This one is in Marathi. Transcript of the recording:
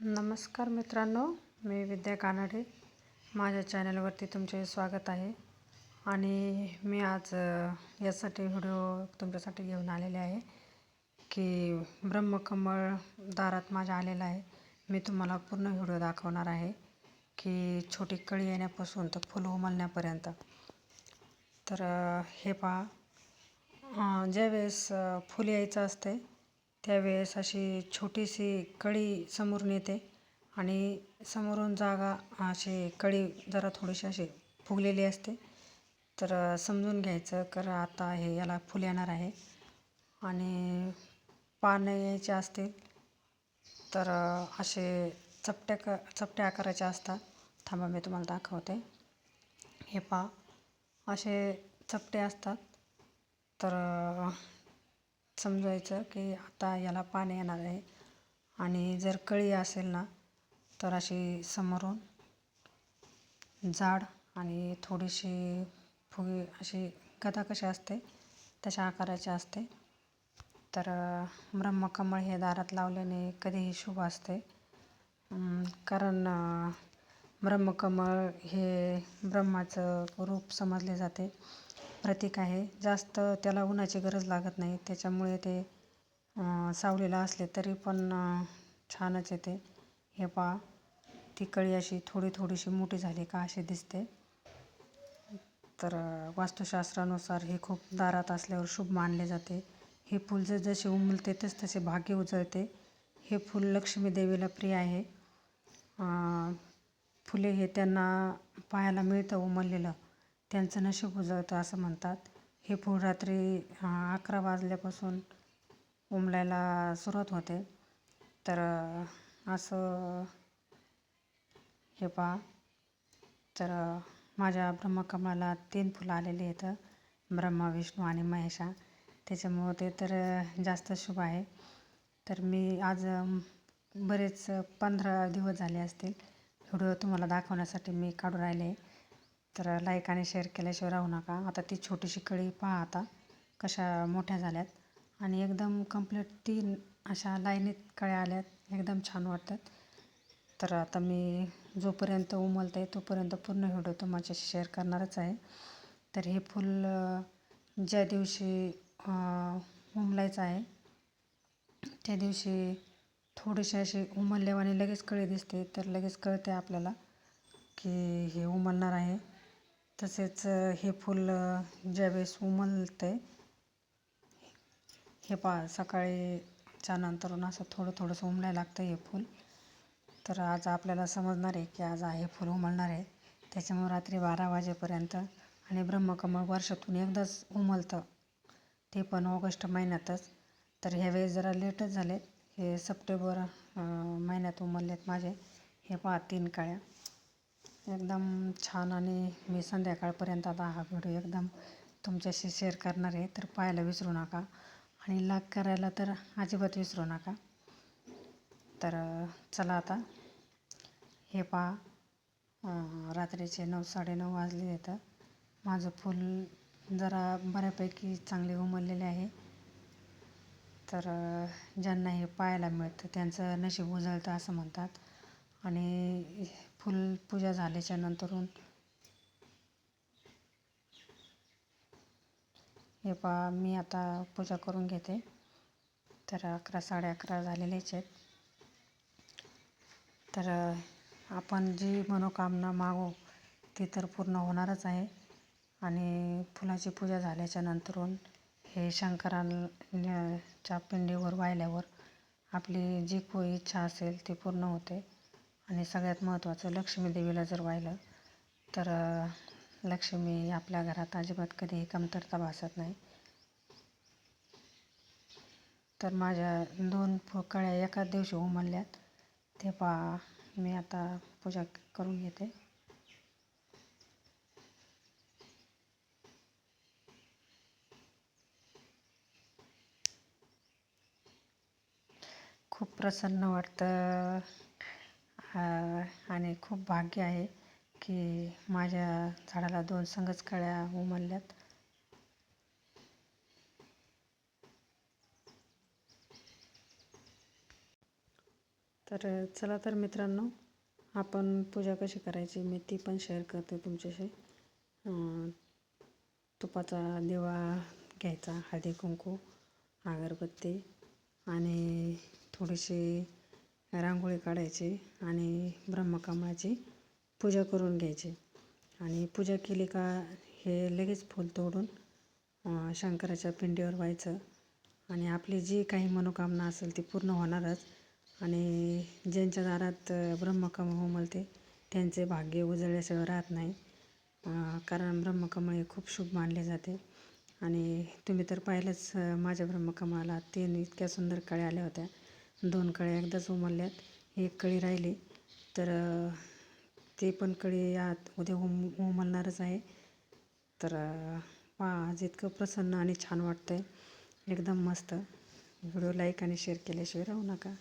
नमस्कार मित्रांनो मी विद्या कानडे. माझ्या चॅनलवरती तुमचे स्वागत आहे. आणि मी आज यासाठी व्हिडिओ तुमच्यासाठी घेऊन आलेले आहे की ब्रह्मकमळ दारात माझ्या आलेलं आहे. मी तुम्हाला पूर्ण व्हिडिओ दाखवणार आहे की छोटी कळी येण्यापासून तर फुलं उमलण्यापर्यंत. तर हे पहा. ज्यावेळेस फुल यायचं असते त्यावेळेस अशी छोटीशी कळी समोरून येते आणि समोरून जागा अशी कळी जरा थोडीशी अशी फुगलेली असते. तर समजून घ्यायचं कर आता हे याला फुल येणार आहे. आणि पानं यायचे असतील तर असे चपट्या क चपट्या आकाराचे असतात. थांबा मी तुम्हाला दाखवते. हे पहा असे चपटे असतात. तर समजायचं की आता याला पाणी येणार आहे. आणि जर कळी असेल ना तर अशी समोरून जाड आणि थोडीशी फुगी अशी गदा कशी असते तशा आकाराची असते. तर ब्रह्मकमळ हे दारात लावल्याने कधीही शुभ असते. कारण ब्रह्मकमळ हे ब्रह्माचं रूप समजले जाते. प्रतीक आहे. जास्त त्याला उन्हाची गरज लागत नाही. त्याच्यामुळे ते सावलीला असले तरी पण छानच येते हे पहा ती कळी अशी थोडी थोडीशी मोठी झाली का अशी दिसते. तर वास्तुशास्त्रानुसार हे खूप दारात असल्यावर शुभ मानले जाते. हे फूल जसे उमलते तस तसे भाग्य उजळते. हे फूल लक्ष्मी देवीला प्रिय आहे. फुले हे त्यांना पाहायला मिळतं उमललेलं. त्यांचं नशीब उजळतं असं म्हणतात. हे फूल रात्री अकरा वाजल्यापासून उमलायला सुरुवात होते. तर असं हे पहा. तर माझ्या ब्रह्मकमळाला तीन फुलं आलेली आहेत. ब्रह्मा विष्णू आणि महेशा. त्याच्यामुळं ते तर जास्त शुभ आहे. तर मी आज बरेच पंधरा दिवस झाले असतील. व्हिडिओ तुम्हाला दाखवण्यासाठी मी काढून राहिले. तर लाईक आणि शेअर केल्याशिवाय राहू नका. आता ती छोटीशी कळी पहा आता कशा मोठ्या झाल्यात. आणि एकदम कंप्लीट तीन अशा लाईनीत कळ्या आल्यात एकदम छान वाटतात. तर आता मी जोपर्यंत उमलत आहे तोपर्यंत पूर्ण व्हिडिओ तुमच्याशी शेअर करणारच आहे. तर हे फूल ज्या दिवशी उमलायचं आहे त्या दिवशी थोडीशी अशी उमलल्यावाने लगेच कळी दिसते. तर लगेच कळते आपल्याला की हे उमलणार आहे. तसेच हे फूल ज्यावेळेस उमलते हे पहा सकाळी च्या नंतरून असं थोडं थोडंसं उमलायला लागतं हे फूल. तर आज आपल्याला समजणार आहे की आज हे फूल उमलणार आहे. त्याच्यामुळे रात्री बारा वाजेपर्यंत आणि ब्रह्मकमळ वर्षातून एकदाच उमलतं. ते पण ऑगस्ट महिन्यातच. तर ह्यावेळेस जरा लेटच झाले हे सप्टेंबर महिन्यात महिन्यात उमललेत माझे. हे पहा तीन काळ्या. एकदम छान आणि मी संध्याकाळपर्यंत आता हा व्हिडिओ एकदम तुमच्याशी शेअर करणार आहे तर पाहायला विसरू नका. आणि लाईक करायला तर अजिबात विसरू नका. तर चला आता. हे पहा. रात्रीचे नऊ साडेनऊ वाजले येतं माझं फूल जरा बऱ्यापैकी चांगले उमललेले आहे. तर ज्यांना हे पाहायला मिळतं त्यांचं नशीब उजळतं असं म्हणतात. आणि फुल पूजा झाल्याच्या नंतरून हे पहा मी आता पूजा करून घेते. तर अकरा साडे अकरा झालेलेच आहेत. तर आपण जी मनोकामना मागू ती तर पूर्ण होणारच आहे. आणि फुलाची पूजा झाल्याच्या नंतरून हे शंकराच्या पिंडीवर वाहिल्यावर आपली जी कोई इच्छा असेल ती पूर्ण होते. आणि सगळ्यात महत्त्वाचं लक्ष्मी देवीला जर वाहिलं तर लक्ष्मी आपल्या घरात अजिबात कधीही कमतरता भासत नाही. तर माझ्या दोन कळ्या एकाच दिवशी उमलल्यात. ते पहा मी आता पूजा करून घेते. खूप प्रसन्न वाटतं. आणि खूप भाग्य आहे की माझ्या झाडाला दोन संगच कळ्या उमलल्यात. तर चला तर मित्रांनो आपण पूजा कशी करायची मी ती पण शेअर करते तुमच्याशी. तुपाचा दिवा घ्यायचा हळदी कुंकू अगरबत्ती आणि थोडीशी रांगोळी काढायची आणि ब्रह्मकमळाची पूजा करून घ्यायची. आणि पूजा केली का हे लगेच फूल तोडून शंकराच्या पिंडीवर व्हायचं. आणि आपली जी काही मनोकामना असेल ती पूर्ण होणारच. आणि ज्यांच्या दारात ब्रह्मकम ब्रह्मकमळ उमलते त्यांचे भाग्य उजळल्याशिवाय राहत नाही. कारण ब्रह्मकमळ हे खूप शुभ मानले जाते. आणि तुम्ही तर पाहिलंच माझ्या ब्रह्मकमळाला तीन इतक्या सुंदर कळ्या आल्या होत्या. दोन कळ्या एकदाच उमलल्यात. एक कळी राहिली तर ते पण कळी आत उद्या उम उमलणारच आहे. तर पहा आज इतकं प्रसन्न आणि छान वाटतं आहे एकदम मस्त. व्हिडिओ लाईक आणि शेअर केल्याशिवाय राहू नका.